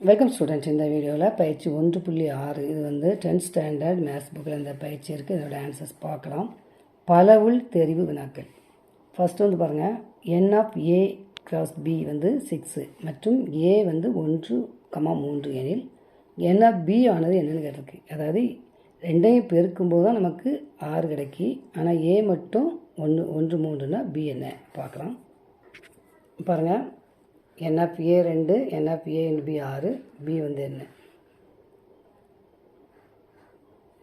Welcome students இந்த வீடியோவில் பயிற்சி ஒன்று புள்ளி ஆறு இது வந்து டென்த் ஸ்டாண்டர்ட் மேத்ஸ் புக்கில் இந்த பயிற்சி இருக்குது இதோட ஆன்சர்ஸ் பார்க்கலாம். பல உள் தெரிவு வினாக்கள். ஃபஸ்ட்டு வந்து பாருங்கள் n of A cross B வந்து சிக்ஸு மற்றும் ஏ வந்து ஒன்று கமா மூன்று எனில் என் ஆஃப் பி ஆனது என்னென்னு கேட்டிருக்கு. அதாவது ரெண்டையும் பெருக்கும்போது தான் நமக்கு ஆறு கிடைக்கி ஆனால் ஏ மட்டும் ஒன்று ஒன்று மூன்றுனா பி என்ன? பார்க்கலாம். பாருங்கள் என்எஃப் ஏ ரெண்டு என்எஃப் ஏ பி ஆறு பி வந்து என்ன?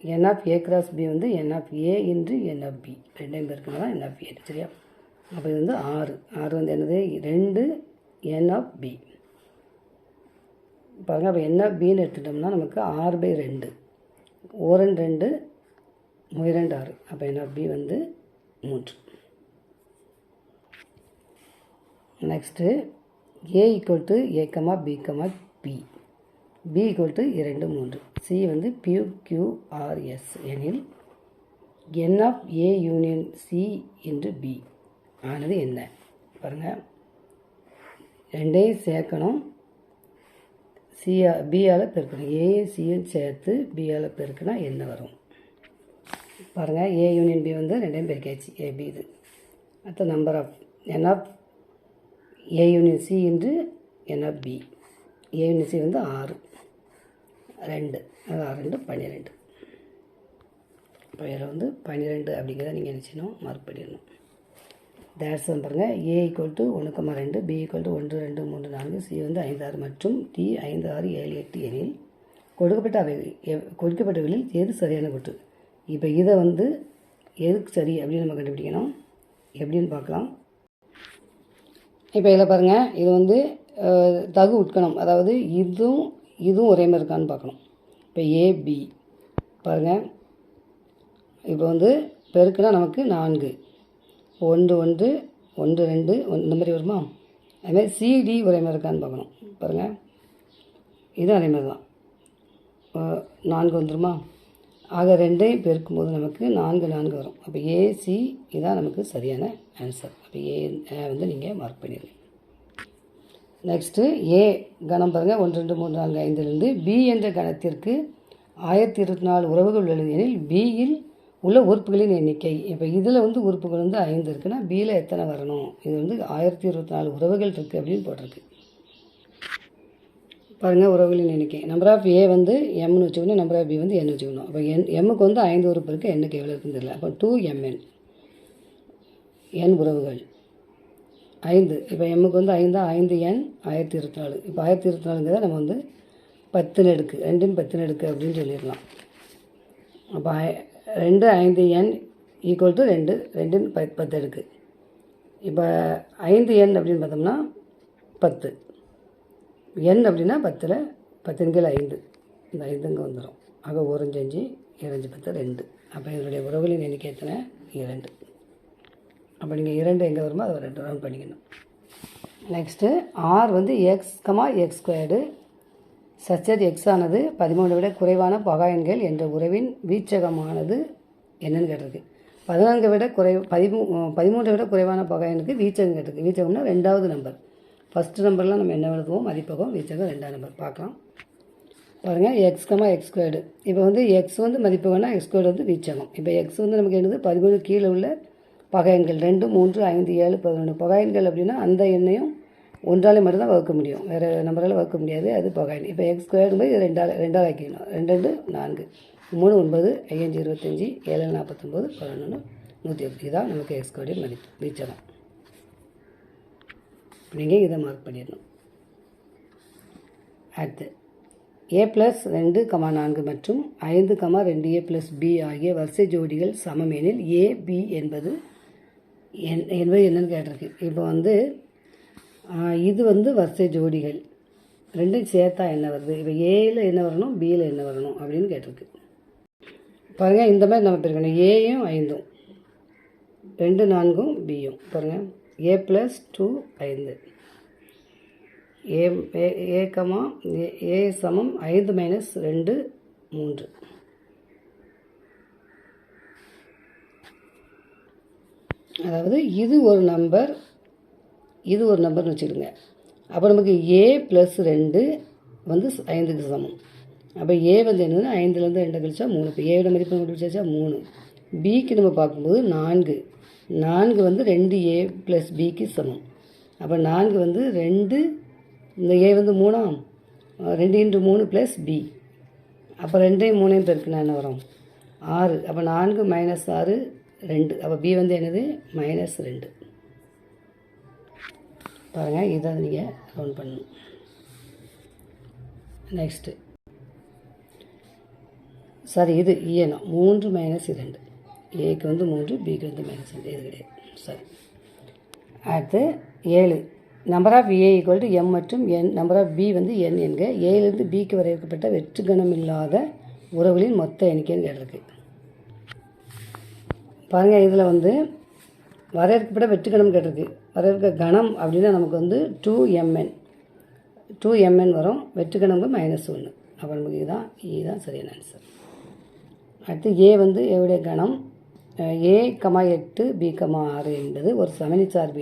N F A cross B வந்து என்எஃப் ஏ இன்று என்எஃப் பி ரெண்டையும் பேருக்கு தான் என்எஃப் ஏ சரியா? அப்போ இது வந்து ஆறு. ஆறு வந்து என்னது? ரெண்டு என்எஃப் பி பாருங்க அப்போ என்எஃப் பின்னு எடுத்துட்டோம்னா நமக்கு ஆறு பை ரெண்டு. ஓரன் ரெண்டு முயரண்டு ஆறு. அப்போ என்எஃப் பி வந்து மூன்று. Next A equal to A comma B comma B B equal to இரண்டு மூன்று. சி வந்து பியூ கியூஆர்எஸ் எனில் n of A union C இன்று பி ஆனது என்ன? பாருங்கள் ரெண்டையும் சேர்க்கணும். சிஆ பியால் பெருக்கணும். ஏயும் சியும் சேர்த்து பியால் பெருக்கினா என்ன வரும்? பாருங்கள் ஏ யூனியன் பி வந்து ரெண்டையும் பெருக்காச்சு ஏபி இது. அடுத்த number of n of A union C இன்று n B A union C வந்து ஆறு. ரெண்டு. அது ஆறு ரெண்டு பன்னிரெண்டு. இப்போ இதில் வந்து பன்னிரெண்டு அப்படிங்கிறத நீங்கள் நினச்சினோம் மார்க் பண்ணிடணும். டேட்ஸ் பாருங்கள் ஏ ஈக்குவல் டு ஒன்று கம்மா ரெண்டு பி ஈக்குவல் டு ஒன்று ரெண்டு மூன்று நான்கு சி வந்து ஐந்து ஆறு மற்றும் டி ஐந்து ஆறு ஏழு எட்டு எனில் கொடுக்கப்பட்ட அவை எவ்- கொடுக்கப்பட்டவைகளில் எது சரியான கூட்டு? இப்போ இதை வந்து எதுக்கு சரி அப்படின்னு நம்ம கண்டுபிடிக்கணும். எப்படின்னு பார்க்கலாம். இப்போ இதில் பாருங்கள் இது வந்து தகு உட்கணம். அதாவது இதுவும் இதுவும் ஒரே மாதிரி இருக்கான்னு பார்க்கணும் இப்போ ஏபி பாருங்கள் இப்போ வந்து பெருக்குனா நமக்கு நான்கு. ஒன்று ஒன்று ஒன்று ரெண்டு ஒன் இந்த மாதிரி வருமா? அதுமாதிரி சிடி ஒரே மாதிரி இருக்கான்னு பார்க்கணும் பாருங்கள் இதுவும் அதே மாதிரி தான். நான்கு வந்துருமா? ஆக ரெண்டையும் பெருக்கும்போது நமக்கு நான்கு நான்கு வரும். அப்போ ஏசி இதான் நமக்கு சரியான ஆன்சர் அப்போ ஏ வந்து நீங்கள் மார்க் பண்ணிடுங்க நெக்ஸ்ட்டு ஏ கணம் பாருங்கள் ஒன்று ரெண்டு மூன்று நான்கு ஐந்துலேருந்து பி என்ற கணத்திற்கு ஆயிரத்தி இருபத்தி நாலு உறவுகள் உள்ளது எனில் பியில் உள்ள உறுப்புகளின் எண்ணிக்கை. இப்போ இதில் வந்து உறுப்புகள் வந்து ஐந்து இருக்குன்னா பியில் எத்தனை வரணும்? இது வந்து ஆயிரத்தி இருபத்தி நாலு உறவுகள் இருக்குது அப்படின்னு போட்டிருக்கு. பாருங்கள் உறவுகளின் எண்ணிக்கை. நம்பர் ஆஃப் ஏ வந்து எம்னு வச்சுக்கணும் நம்பர் ஆஃப் பி வந்து என் வச்சுக்கணும். அப்போ என் எம்முக்கு வந்து ஐந்து உறுப்பு இருக்குது எண்ணுக்கு எவ்வளோ இருக்குன்னு தெரியல. அப்போ டூ எம்என் என் உறவுகள். ஐந்து. இப்போ எம்முக்கு வந்து ஐந்து ஐந்து எண் ஆயிரத்தி இருபத்தி நாலு. இப்போ ஆயிரத்தி இருபத்தி நாலுங்கிறத நம்ம வந்து பத்து நெடுக்கு ரெண்டின் பத்து நெடுக்கு அப்படின்னு சொல்லிடலாம். அப்போ ரெண்டு ஐந்து எண் ஈக்குவல் டு ரெண்டு ரெண்டின் ப பத்து அடுக்கு. இப்போ ஐந்து எண் அப்படின்னு பார்த்தோம்னா பத்து. எண் அப்படின்னா பத்தில் பத்தின் ஐந்து. இந்த ஐந்துங்க வந்துடும் ஆக ஓரஞ்சு அஞ்சு இரஞ்சு பத்து ரெண்டு. அப்போ இதனுடைய உறவுகளின் எண்ணிக்கை எத்தனை? இரண்டு அப்போ நீங்கள் இரண்டு எங்கே வருமோ அதை ரெண்டு ரவுண்ட் பண்ணிக்கணும். நெக்ஸ்ட்டு ஆர் வந்து x comma x squared such x ஆனது பதிமூணை விட குறைவான பகாயன்கள் என்ற உறவின் வீச்சகமானது என்னன்னு கேட்டிருக்கு. பதினான்கு விட குறை பதிமூ பதிமூன்றை விட குறைவான பகாயனுக்கு வீச்சகம் கேட்டிருக்கு. வீச்சகம்னா ரெண்டாவது நம்பர் ஃபஸ்ட்டு நம்பர்லாம் நம்ம என்ன எழுதுவோம்? மதிப்பகம் வீச்சகம் ரெண்டாவது நம்பர் பார்க்கலாம். பாருங்கள் எக்ஸ் கமா எக்ஸ் ஸ்கொயர்டு இப்போ வந்து எக்ஸ் வந்து மதிப்பகம்னா எக்ஸ் ஸ்கொயர்டு வந்து வீச்சகம். இப்போ எக்ஸ் வந்து நமக்கு என்னது? பதிமூணு கீழே உள்ள பகையன்கள். ரெண்டு மூன்று ஐந்து ஏழு பதினொன்று பகையன்கள் அப்படின்னா அந்த எண்ணையும் ஒன்றாலே மட்டும்தான் வகுக்க முடியும். வேறு நம்பரால் வகுக்க முடியாது. அது பகையன். இப்போ எக்ஸ் ஸ்கொயர்டு போய் ரெண்டால் ரெண்டால் ஆக்கிக்கணும் ரெண்டு ரெண்டு நான்கு. மூணு ஒன்பது ஐயஞ்சு இருபத்தஞ்சி ஏழு நாற்பத்தொம்போது பதினொன்று நூற்றி எட்டு. இதான் நமக்கு எக்ஸ் ஸ்கொயர்டின் மதிப்பு. வீச்சகம். நீங்கள் இதை மார்க் பண்ணிடணும். அடுத்து ஏ ப்ளஸ் ரெண்டு கமா நான்கு மற்றும் ஐந்து கமா ரெண்டு ஏ ப்ளஸ் பி ஆகிய வரிசை ஜோடிகள் சமம் எனில் ஏ பி என்பது என் என்பது என்னன்னு கேட்டிருக்கு. இப்போ வந்து இது வந்து வரிசை ஜோடிகள். ரெண்டும் சேர்த்தா என்ன வருது? இப்போ ஏயில் என்ன வரணும்? பியில் என்ன வரணும்? அப்படின்னு கேட்டிருக்கு. பாருங்கள் இந்த மாதிரி நம்ம பிரிக்கணும். ஏயும் ஐந்தும். ரெண்டு நான்கும் பியும் பாருங்கள் ஏ ப்ளஸ் டூ ஐந்து. ஏ ஏ- ஏ கமா ஏ ஏ சமம் ஐந்து மைனஸ் ரெண்டு மூன்று. அதாவது இது ஒரு நம்பர் இது ஒரு நம்பர்னு வச்சுக்கோங்க. அப்போ நமக்கு ஏ ப்ளஸ் ரெண்டு வந்து ஐந்துக்கு சமம். அப்போ ஏ வந்து என்னதுன்னா ஐந்துலேருந்து ரெண்டு கழிச்சா மூணு. இப்போ ஏயோட மதிப்பு கண்டுபிடிச்சாச்சா மூணு. பிக்கு நம்ம பார்க்கும்போது நான்கு. நான்கு வந்து ரெண்டு ஏ ப்ளஸ் பிக்கு சமம். அப்போ நான்கு வந்து ரெண்டு இந்த ஏ வந்து மூணாம். ரெண்டு இன்ட்டு மூணு ப்ளஸ் பி அப்போ ரெண்டையும் மூணையும் பெருக்குனா என்ன வரும்? ஆறு. அப்போ நான்கு மைனஸ் ஆறு ரெண்டு. அப்போ பி வந்து என்னது? மைனஸ் ரெண்டு. பாருங்கள் இதை நீங்கள் ரவுண்ட் பண்ணணும். நெக்ஸ்ட்டு சரி இது இயனம் மூன்று மைனஸ் இரண்டு. ஏக்கு வந்து மூன்று பிக்கு வந்து மைனஸ் ரெண்டு. இது கிடையாது. சாரி அடுத்து ஏழு. Number of A equal to M மற்றும் என் நம்பர் ஆஃப் பி வந்து என் என்க. ஏலேருந்து பிக்கு வரையறுக்கப்பட்ட வெற்றுக்கணம் இல்லாத உறவுகளின் மொத்த எண்ணிக்கைன்னு கேட்டிருக்கு. பாருங்கள் இதில் வந்து வரையறுக்கப்பட்ட வெற்றுக்கணம் கேட்டிருக்கு. வரையறுக்க கணம் அப்படின்னா நமக்கு வந்து டூ எம்என் டூ எம்என் வரும். வெற்றுக்கணம்பு மைனஸ் ஒன்று அப்போ நமக்கு இதுதான் இதுதான் சரியான ஆன்சர் அடுத்து ஏ வந்து ஏவுடைய கணம். ஏ கமா எட்டு பி கமா ஆறு என்பது ஒரு சமணி சார்பு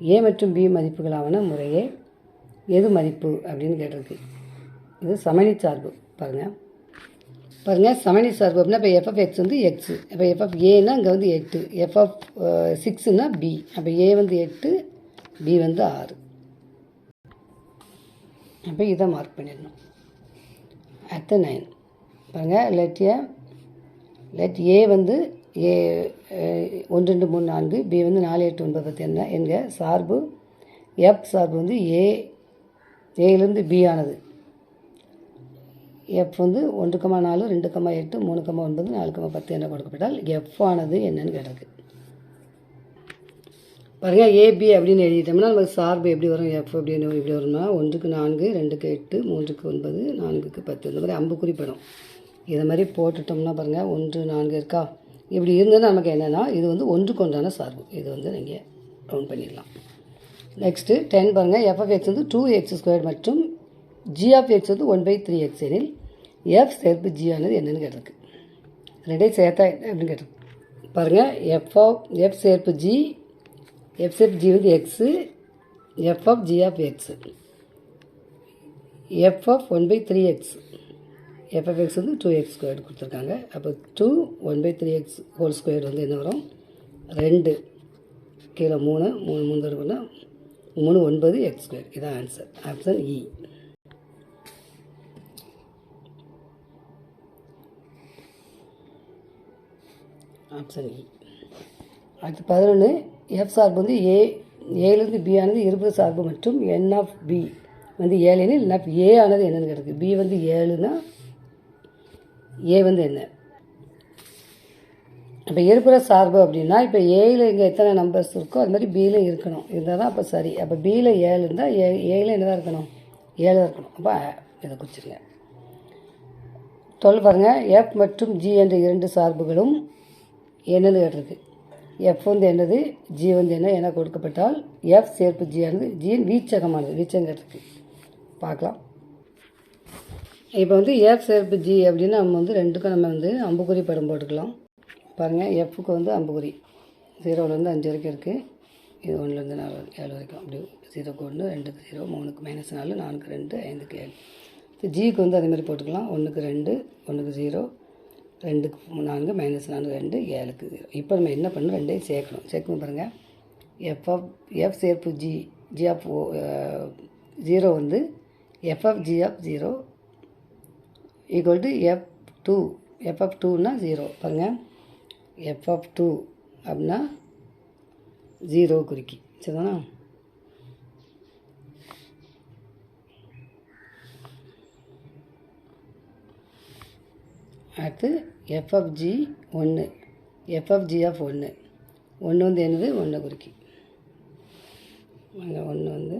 ஏ மற்றும் பி மதிப்புகளான முறையே எது மதிப்பு அப்படின்னு கேட்டிருக்கு. இது சமணி சார்பு பாருங்கள் பாருங்கள் சமணி சார்பு அப்படின்னா இப்போ எஃப்எஃப் எக்ஸ் வந்து எக்ஸ் இப்போ எஃப்எஃப் ஏன்னா இங்கே வந்து எட்டு எஃப்எஃப் சிக்ஸுன்னா பி அப்போ ஏ வந்து எட்டு பி வந்து ஆறு. அப்போ இதை மார்க் பண்ணிடணும். அடுத்த நைன் பாருங்கள் லெட் ஏ லெட் ஏ வந்து ஏ ஒன்று ரெண்டு மூணு நான்கு பி வந்து நாலு எட்டு ஒன்பது பத்து என்ன என்க சார்பு எஃப் சார்பு வந்து ஏ ஏலேருந்து பி ஆனது. எஃப் வந்து ஒன்று கம்மா நாலு ரெண்டு கமா எட்டு மூணு கமா ஒன்பது நாலு கம்மா பத்து என்ன கொடுக்கப்பட்டால் எஃப் ஆனது என்னன்னு கேட்டிருக்கு. பாருங்கள் ஏபி அப்படின்னு எழுதிட்டோம்னா நமக்கு சார்பு எப்படி வரும்? எஃப் அப்படின்னு எப்படி வரும்னா ஒன்றுக்கு நான்கு ரெண்டுக்கு எட்டு மூன்றுக்கு ஒன்பது நான்குக்கு பத்து. இந்த மாதிரி அம்பு குறிப்பிடும் இதை மாதிரி போட்டுட்டோம்னா பாருங்கள் ஒன்று நான்கு இருக்கா? இப்படி இருந்ததுன்னா நமக்கு என்னென்னா இது வந்து ஒன்றுக்கு ஒன்றான சார்பு. இது வந்து நீங்கள் ரவுண்ட் பண்ணிடலாம். நெக்ஸ்ட்டு டென் பாருங்கள் எஃப்எஃப் எக்ஸ் வந்து டூ எக்ஸ் ஸ்கொயர் மற்றும் ஜி ஆஃப் எக்ஸ் வந்து ஒன் பை த்ரீ எக்ஸ் எனில் எஃப் சேர்ப்பு ஜி ஆனது என்னென்னு கேட்டிருக்கு. ரெண்டையும் சேர்த்தா அப்படின்னு கேட்டிருக்கு. பாருங்கள் எஃப் ஆஃப் எஃப் சேர்ப்பு ஜி எஃப் சேர்ப்பு ஜி வந்து x f of g of x f of one by three x f x வந்து டூ எக்ஸ் ஸ்கொயர் கொடுத்துருக்காங்க. அப்போ two one by three x whole square வந்து என்ன வரும்? ரெண்டு. கீழே மூணு மூணு மூணு தடவை மூணு ஒன்பது எக்ஸ் ஸ்கொயர் இதான் ஆன்சர் ஆப்ஷன் இ ஆப்ஷன் இ அடுத்து பதினொன்று எஃப் சார்பு வந்து ஏ ஏலேருந்து பி ஆனது இருபது சார்பு மற்றும் என் ஆஃப் பி வந்து ஏழுன்னு என் ஆஃப் ஏ ஆனது என்னென்னு கிடக்கு பி வந்து ஏழுனா ஏ வந்து என்ன? இப்போ இருக்கிற சார்பு அப்படின்னா இப்போ ஏயில் இங்கே எத்தனை நம்பர்ஸ் இருக்கோ அது மாதிரி பியில் இருக்கணும். இருந்தால் தான் அப்போ சரி. அப்போ பியில் ஏழு இருந்தால் ஏ ஏழில் என்ன தான் இருக்கணும்? ஏழு தான் இருக்கணும். அப்போ இதை குறிச்சிருங்க. டுவெல் பாருங்கள் எஃப் மற்றும் ஜி என்ற இரண்டு சார்புகளும் என்னது கேட்டிருக்கு. எஃப் வந்து என்னது? ஜி வந்து என்ன? என கொடுக்கப்பட்டால் எஃப் சேர்ப்பு ஜி ஆனது ஜியின் வீச்சகமானது. வீச்சம் கேட்டிருக்கு. பார்க்கலாம். இப்போ வந்து எஃப் சேர்ப்பு ஜி அப்படின்னா நம்ம வந்து ரெண்டுக்கும் நம்ம வந்து அம்புக்குறி படம் போட்டுக்கலாம். பாருங்கள் எஃப்க்கு வந்து அம்புக்குறி. ஜீரோலேருந்து அஞ்சு வரைக்கும் இருக்குது இது ஒன்றுலேருந்து நாலு ஏழு வரைக்கும். அப்படி ஜீரோக்கு ஒன்று ரெண்டுக்கு ஜீரோ மூணுக்கு மைனஸ் நாலு நாலுக்கு ரெண்டு ஐந்துக்கு ஏழு. இப்போ ஜிக்கு வந்து அதே மாதிரி போட்டுக்கலாம். ஒன்றுக்கு ரெண்டு ஒன்றுக்கு ஜீரோ ரெண்டுக்கு நான்கு மைனஸ் நான்கு ரெண்டு ஏழுக்கு ஜீரோ இப்போ நம்ம என்ன பண்ணணும்? ரெண்டையும் சேர்க்கணும். சேர்க்கணும் பாருங்கள் எஃப்எஃப் எஃப் சேர்ப்பு ஜி ஜிஎஃப் ஜீரோ வந்து f of g of zero equal to f two f of டூன்னா zero பாருங்கள் எஃப்எஃப் டூ அப்படின்னா ஜீரோ குறிக்கி. சரிதானா? அடுத்து எஃப்எஃப்ஜி ஜி ஒன்று எஃப்எஃப்ஜி ஆஃப் ஜி ஆஃப் ஒன்று ஒன்று வந்து என்னது? ஒன்று குறிக்கி. ஒன்று வந்து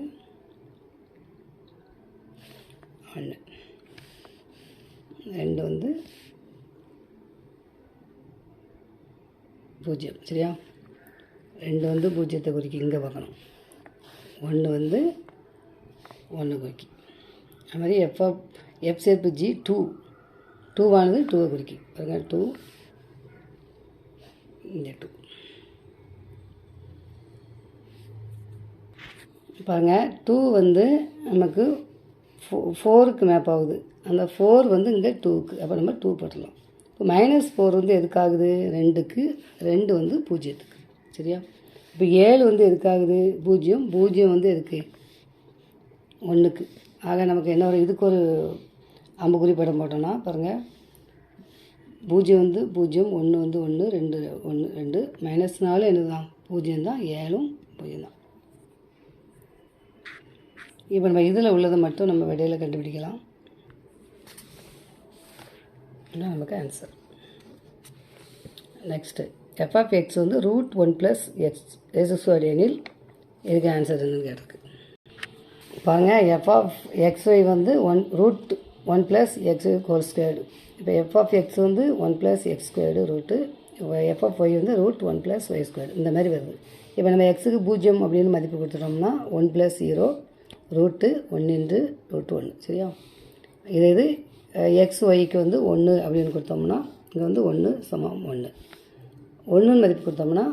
ஒன்று ரெண்டு வந்து பூஜ்ஜியம் சரியா? ரெண்டு வந்து பூஜ்ஜியத்தை குறிக்கி இங்கே பார்க்கணும். ஒன்று வந்து ஒன்று குறிக்கி. அது மாதிரி எஃப் எஃப் சேர்ப்பு ஜி டூ டூவானது டூவை குறிக்கி. பாருங்க டூ இந்த டூ பாருங்கள் டூ வந்து நமக்கு ஃபோ ஃபோருக்கு மேப் ஆகுது. அந்த ஃபோர் வந்து இங்கே டூக்கு அப்போ நம்ம டூ போட்டுடலாம். இப்போ மைனஸ் ஃபோர் வந்து எதுக்காகுது? ரெண்டுக்கு. ரெண்டு வந்து பூஜ்ஜியத்துக்கு. சரியா? இப்போ ஏழு வந்து எதுக்காகுது? பூஜ்ஜியம். பூஜ்ஜியம் வந்து எதுக்கு? ஒன்றுக்கு ஆக நமக்கு என்ன ஒரு இதுக்கு ஒரு அம்புக்குறி படம் போட்டோம்னா பாருங்கள் பூஜ்ஜியம் வந்து பூஜ்ஜியம் ஒன்று வந்து ஒன்று ரெண்டு ஒன்று ரெண்டு. மைனஸ்னாலும் என்ன தான் பூஜ்ஜியம் தான் ஏழும் பூஜ்ஜியம் தான் இப்போ நம்ம இதில் உள்ளதை மட்டும் நம்ம விடையில் கண்டுபிடிக்கலாம். இதுதான் நமக்கு answer next f of x வந்து root one plus x x square எனில் இதுக்கு ஆன்சர் என்னன்னு கேட்டிருக்கு. பாருங்கள் எஃப் ஆஃப் எக்ஸ் ஒய் வந்து one root one plus x whole squared இப்போ எஃப் ஆஃப் எக்ஸ் வந்து one plus x squared root f of y வந்து root one plus y squared இந்த மாதிரி வருது. இப்போ நம்ம எக்ஸுக்கு பூஜ்ஜியம் அப்படின்னு மதிப்பு கொடுத்துட்டோம்னா ஒன் ப்ளஸ் ஜீரோ ரூட்டு ஒன்று இன்ட்டு ரூட் ஒன்று சரியா? இது இது எக்ஸ் ஒய்க்கு வந்து ஒன்று அப்படின்னு கொடுத்தோம்னா இங்கே வந்து ஒன்று சமம் ஒன்று ஒன்றுன்னு மதிப்பு கொடுத்தோம்னா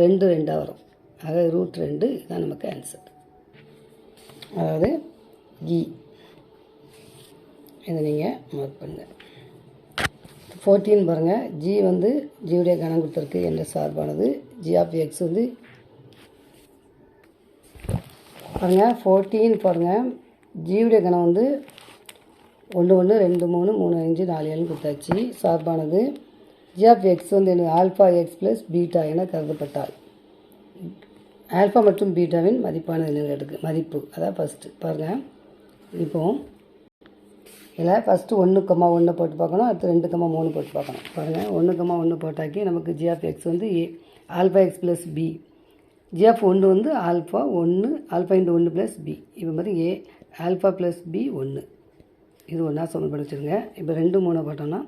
ரெண்டு ரெண்டாக வரும். ஆக ரூட் ரெண்டு இதுதான் நமக்கு ஆன்சர் அதாவது இ இதை நீங்கள் மார்க் பண்ணுங்கள் ஃபோர்டீன் பாருங்கள் ஜி வந்து ஜியுடைய கணம் கொடுத்துருக்கு என்ற சார்பானது. ஜி ஆஃப் எக்ஸ் வந்து பாருங்கள் ஃபோர்டீன் பாருங்கள் ஜியுடைய கணம் வந்து ஒன்று ஒன்று ரெண்டு மூணு மூணு அஞ்சு நாலு ஏழு கொடுத்தாச்சு. சார்பானது ஜி ஆஃப் எக்ஸ் வந்து என்ன? ஆல்ஃபா எக்ஸ் ப்ளஸ் பீட்டா என கருதப்பட்டால். ஆல்ஃபா மற்றும் பீட்டாவின் மதிப்பானது என்ன மதிப்பு. அதான் ஃபஸ்ட்டு பாருங்கள் இப்போ இதில் ஃபஸ்ட்டு ஒன்று கம்மா ஒன்று போட்டு பார்க்கணும். அடுத்து ரெண்டு கம்மா மூணு போட்டு பார்க்கணும். பாருங்கள் ஒன்று கம்மா ஒன்று போட்டாக்கி நமக்கு ஜி ஆஃப் எக்ஸ் வந்து a alpha x plus b g of ஒன்று வந்து ஆல்ஃபா ஒன்று ஆல்ஃபா இன்ட்டு ஒன்று ப்ளஸ் பி இப்போ மாதிரி ஏ ஆல்ஃபா ப்ளஸ் பி ஒன்று இது ஒன்றா சமன்பாடு வச்சுருங்க. இப்போ ரெண்டு மூணு போட்டோம்னா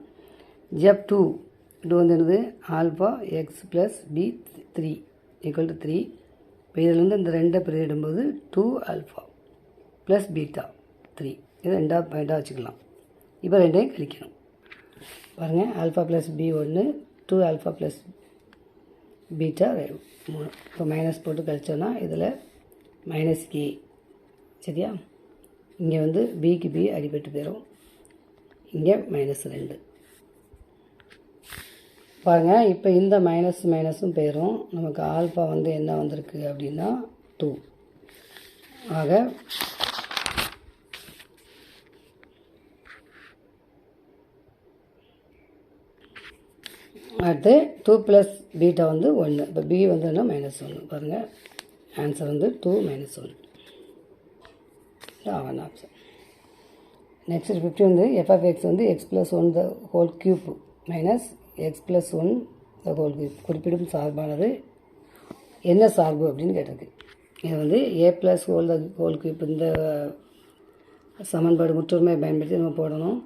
ஜெப் டூ இது வந்து என்னது? Alpha x plus b three equal to three இப்போ இதுலேருந்து இந்த ரெண்டை பிரியிடும்போது two alpha plus beta three இது ரெண்டாக பாயிண்டாக வச்சுக்கலாம். இப்போ ரெண்டையும் கழிக்கணும். பாருங்கள் ஆல்ஃபா ப்ளஸ் பி ஒன்று டூ ஆல்ஃபா ப்ளஸ் பீட்டா மூணு. இப்போ மைனஸ் போட்டு கழிச்சோன்னா இதில் மைனஸ் கே சரியா? இங்கே வந்து பிக்கு பி அடிபட்டு போயிடும் இங்கே மைனஸ் ரெண்டு. பாருங்கள் இப்போ இந்த மைனஸ் மைனஸும் போயிடும் நமக்கு ஆல்ஃபா வந்து என்ன வந்திருக்கு அப்படின்னா டூ ஆக அடுத்து டூ ப்ளஸ் பீட்டா வந்து ஒன்று இப்போ பி வந்து என்ன மைனஸ் ஒன்று பாருங்கள் ஆன்சர் வந்து டூ மைனஸ் ஒன்று ஆவன் ஆப்ஷன் நெக்ஸ்ட் ஃபிஃப்டி வந்து எஃப்எஃப் எக்ஸ் வந்து x plus one the whole cube minus x plus one the whole cube குறிப்பிடும் சார்பானது என்ன சார்பு அப்படின்னு கேட்டிருக்கு. இது வந்து a plus whole the whole cube இந்த சமன்பாடு முற்றுரிமை பயன்படுத்தி நம்ம போடணும்.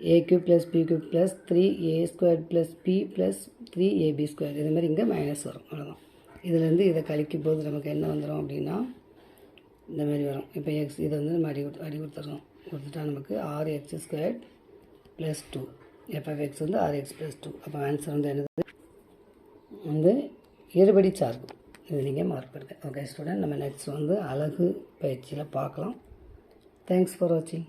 A cube plus b cube plus three a square plus b plus three ab square இது மாதிரி இங்கே மைனஸ் வரும். அவ்வளோதான் இதுலேருந்து இதை கழிக்கும் போது நமக்கு என்ன வந்துடும் அப்படின்னா இந்த மாதிரி வரும். இப்போ எக்ஸ் இதை வந்து நம்ம அடி கொடுத்து அடி கொடுத்துட்றோம். கொடுத்துட்டா நமக்கு ஆறு x square plus two f of x வந்து ஆறு எக்ஸ் ப்ளஸ் டூ அப்போ ஆன்சர் வந்து என்னது? வந்து இருபடி சார்பு. இது நீங்கள் மார்க் பண்ணுங்கள் ஓகே ஸ்டூடெண்ட் நம்ம நெக்ஸ்ட் வந்து அழகு பயிற்சியில் பார்க்கலாம். தேங்க்ஸ் ஃபார் வாட்சிங்